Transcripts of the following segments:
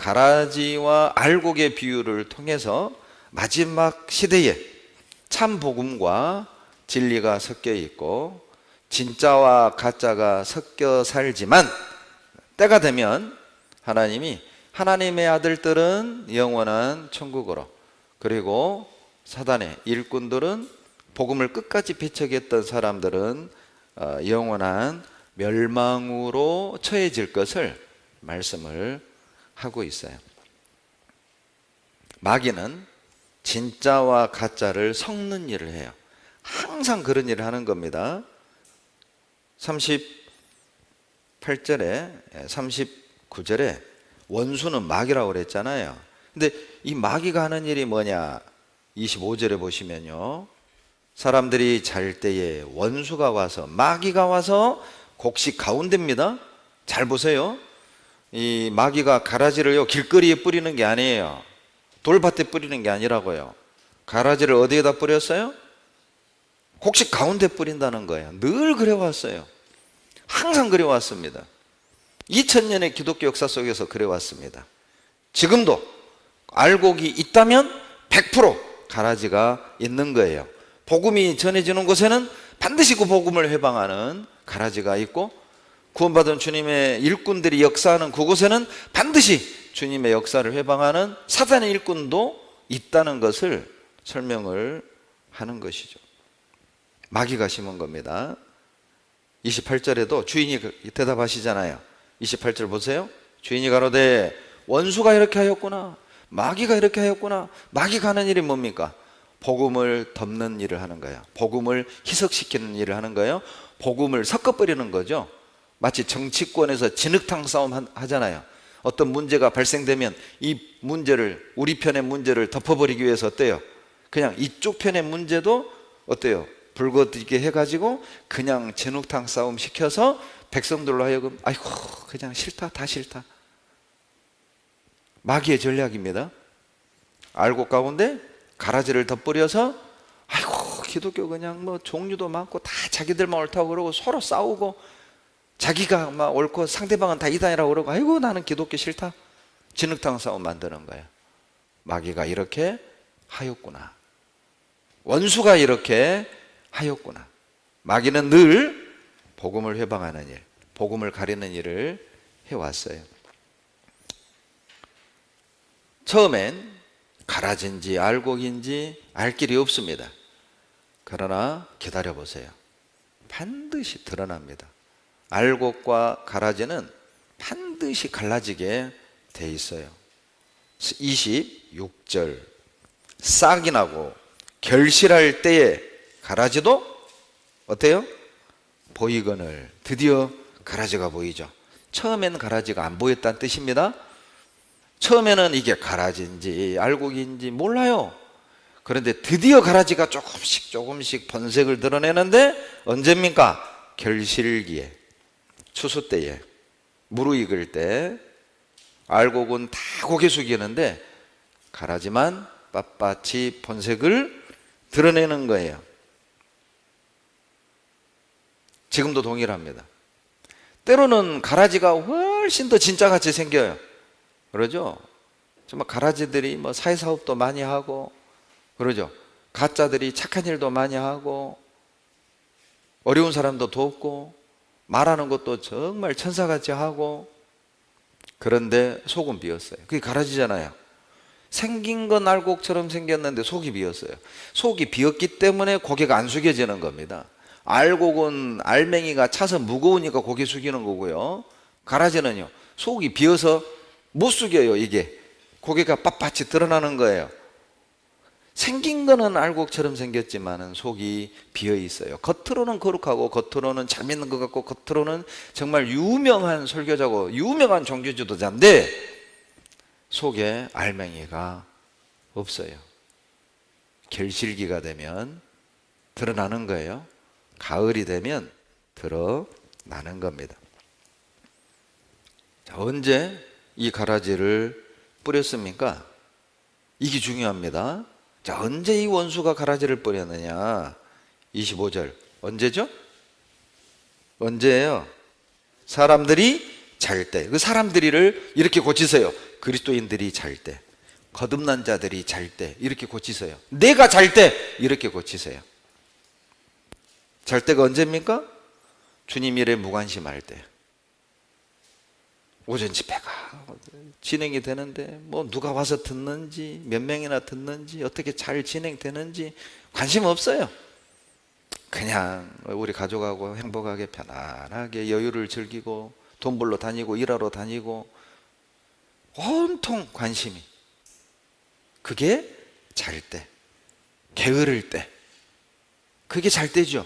가라지와 알곡의 비유를 통해서 마지막 시대에 참 복음과 진리가 섞여 있고 진짜와 가짜가 섞여 살지만 때가 되면 하나님이 하나님의 아들들은 영원한 천국으로 그리고 사단의 일꾼들은 복음을 끝까지 배척했던 사람들은 어, 영원한 멸망으로 처해질 것을 말씀을 하고 있어요. 마귀는 진짜와 가짜를 섞는 일을 해요. 항상 그런 일을 하는 겁니다. 38절에 39절에 원수는 마귀라고 그랬잖아요. 근데 이 마귀가 하는 일이 뭐냐? 25절에 보시면요. 사람들이 잘 때에 원수가 와서 마귀가 와서 곡식 가운데입니다. 잘 보세요. 이 마귀가 가라지를요 길거리에 뿌리는 게 아니에요. 돌밭에 뿌리는 게 아니라고요. 가라지를 어디에다 뿌렸어요? 곡식 가운데 뿌린다는 거예요. 늘 그래왔어요. 항상 그래왔습니다. 2000년의 기독교 역사 속에서 그래왔습니다. 지금도 알곡이 있다면 100% 가라지가 있는 거예요. 복음이 전해지는 곳에는 반드시 그 복음을 회방하는 가라지가 있고 구원받은 주님의 일꾼들이 역사하는 그곳에는 반드시 주님의 역사를 회방하는 사단의 일꾼도 있다는 것을 설명을 하는 것이죠. 마귀가 심은 겁니다. 28절에도 주인이 그- 대답하시잖아요. 28절 보세요. 주인이 가로되 원수가 이렇게 하였구나. 마귀가 이렇게 하였구나. 마귀가 하는 일이 뭡니까? 복음을 덮는 일을 하는 거예요. 복음을 희석시키는 일을 하는 거예요. 복음을 섞어버리는 거죠. 마치 정치권에서 진흙탕 싸움 한- 하잖아요. 어떤 문제가 발생되면 이 문제를 우리 편의 문제를 덮어버리기 위해서 어때요? 그냥 이쪽 편의 문제도 어때요? 불거지게 해가지고 그냥 진흙탕 싸움 시켜서 백성들로 하여금 아이고 그냥 싫다 다 싫다 마귀의 전략입니다. 알곡 가운데 가라지를 덧뿌려서 아이고 기독교 그냥 뭐 종류도 많고 다 자기들만 옳다고 그러고 서로 싸우고 자기가 막 옳고 상대방은 다 이단이라고 그러고 아이고 나는 기독교 싫다 진흙탕 싸움 만드는 거예요. 마귀가 이렇게 하였구나. 원수가 이렇게 하였구나. 마귀는 늘 복음을 회방하는 일, 복음을 가리는 일을 해왔어요. 처음엔 가라진지 알곡인지 알 길이 없습니다. 그러나 기다려 보세요. 반드시 드러납니다. 알곡과 가라지는 반드시 갈라지게 돼 있어요. 26절 싹이 나고 결실할 때에 가라지도 어때요? 보이거늘 드디어 가라지가 보이죠. 처음엔 가라지가 안 보였다는 뜻입니다. 처음에는 이게 가라지인지 알곡인지 몰라요. 그런데 드디어 가라지가 조금씩 조금씩 번색을 드러내는데 언제입니까? 결실기에 추수 때에 무르익을 때 알곡은 다 고개 숙이는데 가라지만 빳빳이 번색을 드러내는 거예요. 지금도 동일합니다. 때로는 가라지가 훨씬 더 진짜같이 생겨요. 그러죠? 정말 가라지들이 뭐 사회사업도 많이 하고, 그러죠? 가짜들이 착한 일도 많이 하고, 어려운 사람도 돕고, 말하는 것도 정말 천사같이 하고, 그런데 속은 비었어요. 그게 가라지잖아요. 생긴 건 알곡처럼 생겼는데 속이 비었어요. 속이 비었기 때문에 고개가 안 숙여지는 겁니다. 알곡은 알맹이가 차서 무거우니까 고개 숙이는 거고요. 가라지는요. 속이 비어서 못 숙여요, 이게. 고개가 빳빳이 드러나는 거예요. 생긴 거는 알곡처럼 생겼지만은 속이 비어 있어요. 겉으로는 거룩하고 겉으로는 잘 믿는 것 같고 겉으로는 정말 유명한 설교자고 유명한 종교 지도자인데 속에 알맹이가 없어요. 결실기가 되면 드러나는 거예요. 가을이 되면 드러나는 겁니다. 자, 언제 이 가라지를 뿌렸습니까? 이게 중요합니다. 자, 언제 이 원수가 가라지를 뿌렸느냐? 25절. 언제죠? 언제예요? 사람들이 잘 때. 그 사람들이를 이렇게 고치세요. 그리스도인들이 잘 때, 거듭난 자들이 잘 때 이렇게 고치세요. 내가 잘 때 이렇게 고치세요. 잘 때가 언제입니까? 주님 일에 무관심할 때. 오전 집회가 진행이 되는데 뭐 누가 와서 듣는지 몇 명이나 듣는지 어떻게 잘 진행되는지 관심 없어요. 그냥 우리 가족하고 행복하게 편안하게 여유를 즐기고 돈 벌러 다니고 일하러 다니고 온통 관심이 그게 잘 때, 게으를 때 그게 잘 때죠.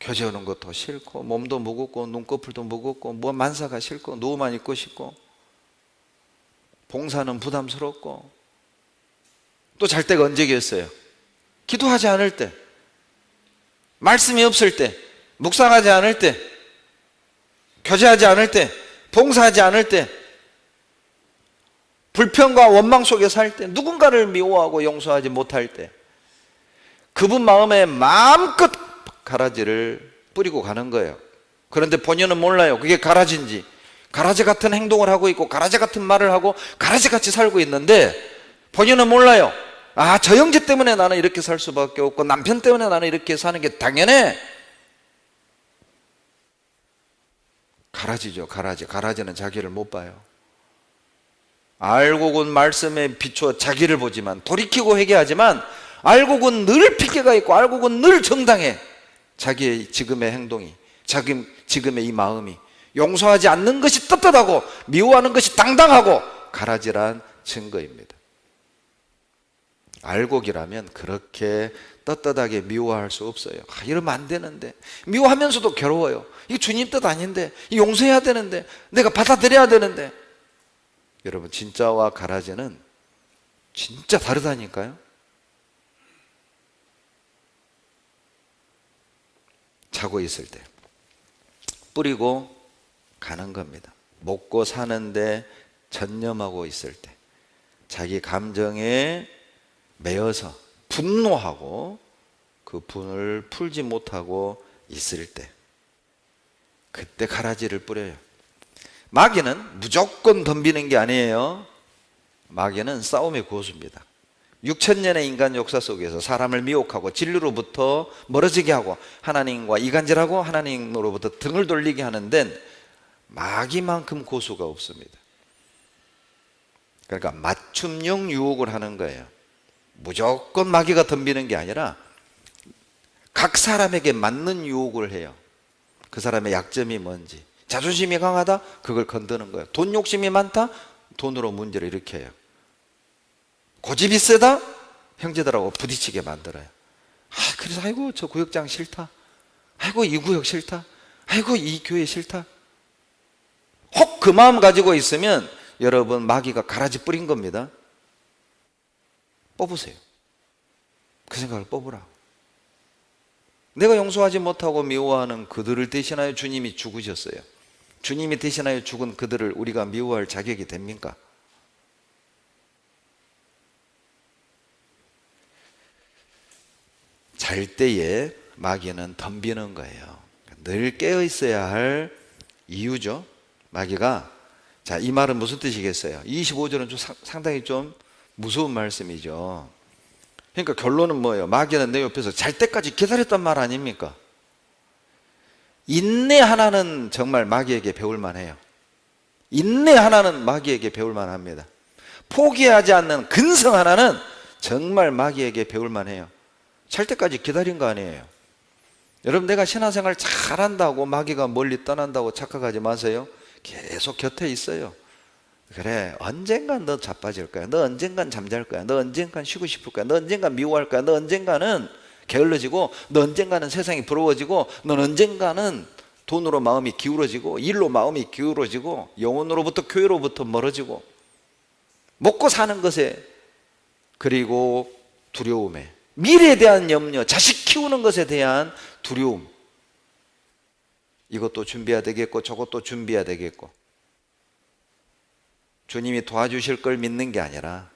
교제 오는 것도 싫고 몸도 무겁고 눈꺼풀도 무겁고 뭐 만사가 싫고 누워만 있고 싶고 봉사는 부담스럽고 또 잘 때가 언제겠어요? 기도하지 않을 때 말씀이 없을 때 묵상하지 않을 때 교제하지 않을 때 봉사하지 않을 때 불평과 원망 속에 살 때 누군가를 미워하고 용서하지 못할 때 그분 마음에 마음껏 가라지를 뿌리고 가는 거예요. 그런데 본인은 몰라요. 그게 가라지인지. 가라지 같은 행동을 하고 있고 가라지 같은 말을 하고 가라지 같이 살고 있는데 본인은 몰라요. 아, 저 형제 때문에 나는 이렇게 살 수밖에 없고 남편 때문에 나는 이렇게 사는 게 당연해. 가라지죠. 가라지. 가라지는 자기를 못 봐요. 알고군 말씀에 비추어 자기를 보지만 돌이키고 회개하지만 알고군 늘 핑계가 있고 알고군 늘 정당해. 자기의 지금의 행동이, 자기 지금의 이 마음이 용서하지 않는 것이 떳떳하고 미워하는 것이 당당하고 가라지란 증거입니다. 알곡이라면 그렇게 떳떳하게 미워할 수 없어요. 아, 이러면 안 되는데 미워하면서도 괴로워요. 이게 주님 뜻 아닌데 용서해야 되는데 내가 받아들여야 되는데 여러분 진짜와 가라지는 진짜 다르다니까요. 자고 있을 때 뿌리고 가는 겁니다. 먹고 사는데 전념하고 있을 때 자기 감정에 매여서 분노하고 그 분을 풀지 못하고 있을 때 그때 가라지를 뿌려요. 마귀는 무조건 덤비는 게 아니에요. 마귀는 싸움의 고수입니다. 6천 년의 인간 역사 속에서 사람을 미혹하고 진리로부터 멀어지게 하고 하나님과 이간질하고 하나님으로부터 등을 돌리게 하는 데는 마귀만큼 고수가 없습니다. 그러니까 맞춤형 유혹을 하는 거예요. 무조건 마귀가 덤비는 게 아니라 각 사람에게 맞는 유혹을 해요. 그 사람의 약점이 뭔지. 자존심이 강하다? 그걸 건드는 거예요. 돈 욕심이 많다? 돈으로 문제를 일으켜요. 고집이 세다? 형제들하고 부딪히게 만들어요. 아, 그래서 아이고 저 구역장 싫다. 아이고 이 구역 싫다. 아이고 이 교회 싫다. 혹 그 마음 가지고 있으면 여러분 마귀가 가라지 뿌린 겁니다. 뽑으세요. 그 생각을 뽑으라고. 내가 용서하지 못하고 미워하는 그들을 대신하여 주님이 죽으셨어요. 주님이 대신하여 죽은 그들을 우리가 미워할 자격이 됩니까? 잘 때에 마귀는 덤비는 거예요. 늘 깨어 있어야 할 이유죠. 마귀가 자, 이 말은 무슨 뜻이겠어요? 25절은 좀 상당히 좀 무서운 말씀이죠. 그러니까 결론은 뭐예요? 마귀는 내 옆에서 잘 때까지 기다렸단 말 아닙니까? 인내 하나는 정말 마귀에게 배울 만해요. 인내 하나는 마귀에게 배울 만합니다. 포기하지 않는 근성 하나는 정말 마귀에게 배울 만해요. 잘 때까지 기다린 거 아니에요. 여러분 내가 신앙생활 잘한다고 마귀가 멀리 떠난다고 착각하지 마세요. 계속 곁에 있어요. 그래 언젠간 너 자빠질 거야. 너 언젠간 잠잘 거야. 너 언젠간 쉬고 싶을 거야. 너 언젠간 미워할 거야. 너 언젠가는 게을러지고 너 언젠가는 세상이 부러워지고 넌 언젠가는 돈으로 마음이 기울어지고 일로 마음이 기울어지고 영혼으로부터 교회로부터 멀어지고 먹고 사는 것에 그리고 두려움에 미래에 대한 염려, 자식 키우는 것에 대한 두려움. 이것도 준비해야 되겠고 저것도 준비해야 되겠고. 주님이 도와주실 걸 믿는 게 아니라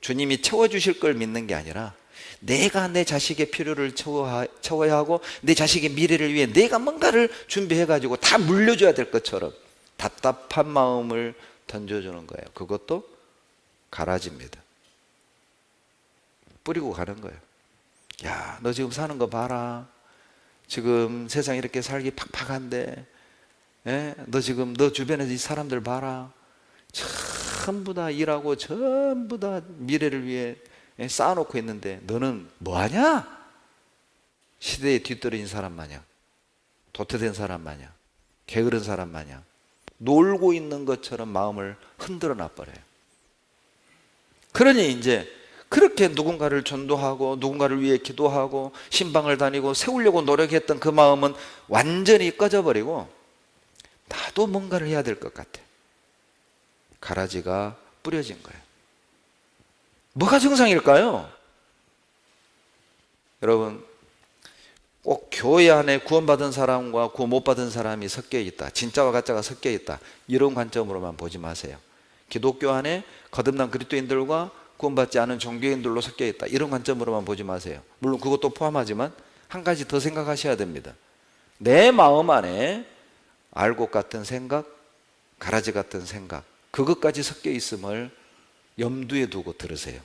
주님이 채워주실 걸 믿는 게 아니라 내가 내 자식의 필요를 채워야 하고 내 자식의 미래를 위해 내가 뭔가를 준비해가지고 다 물려줘야 될 것처럼 답답한 마음을 던져주는 거예요. 그것도 가라지입니다. 뿌리고 가는 거예요. 야, 너 지금 사는 거 봐라. 지금 세상 이렇게 살기 팍팍한데, 예? 너 지금 너 주변에 이 사람들 봐라. 전부 다 일하고 전부 다 미래를 위해 예, 쌓아놓고 있는데 너는 뭐하냐? 시대에 뒤떨어진 사람 마냥, 도태된 사람 마냥, 게으른 사람 마냥, 놀고 있는 것처럼 마음을 흔들어 놔버려요. 그러니 이제 그렇게 누군가를 전도하고 누군가를 위해 기도하고 신방을 다니고 세우려고 노력했던 그 마음은 완전히 꺼져버리고 나도 뭔가를 해야 될 것 같아. 가라지가 뿌려진 거예요. 뭐가 정상일까요? 여러분, 꼭 교회 안에 구원받은 사람과 구원 못 받은 사람이 섞여 있다. 진짜와 가짜가 섞여 있다. 이런 관점으로만 보지 마세요. 기독교 안에 거듭난 그리스도인들과 구원받지 않은 종교인들로 섞여 있다. 이런 관점으로만 보지 마세요. 물론 그것도 포함하지만 한 가지 더 생각하셔야 됩니다. 내 마음 안에 알곡 같은 생각, 가라지 같은 생각, 그것까지 섞여 있음을 염두에 두고 들으세요.